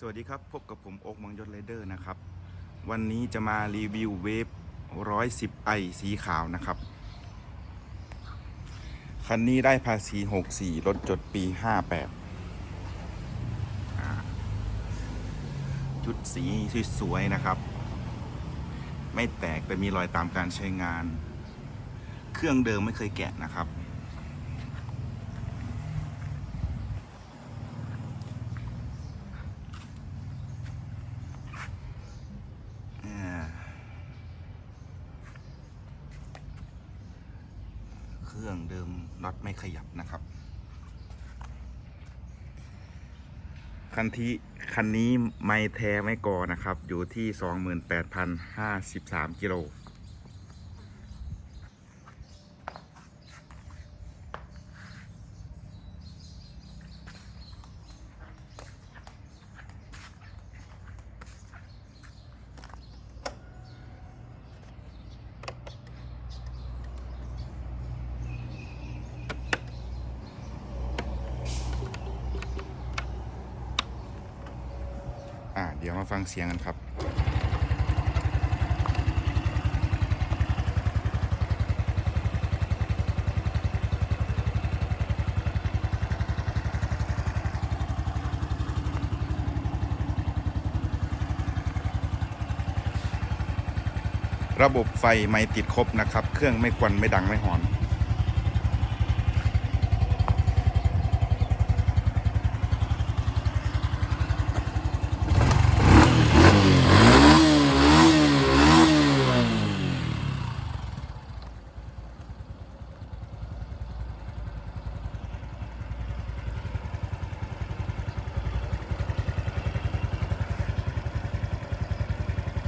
สวัสดีครับ พบกับผมโอ๊กมังยศไรเดอร์นะครับ วันนี้จะมารีวิวเวฟ110ไอสีขาวนะครับ คันนี้ได้ภาษี 64รถจดปี 58อ่าชุดสีสวยๆนะครับ ไม่แตกแต่มีรอยตามการใช้งาน เครื่องเดิมไม่เคยแกะนะครับ รื่องเดิมน็อตไม่ขยับนะครับ คันที่คันนี้ไม่แท้ไม่กอนะครับ อยู่ที่ 28,053กิโล อ่าเดี๋ยวมาฟังเสียงกันครับระบบไฟไม่ติดครบนะครับ เครื่องไม่ควันไม่ดังไม่หอน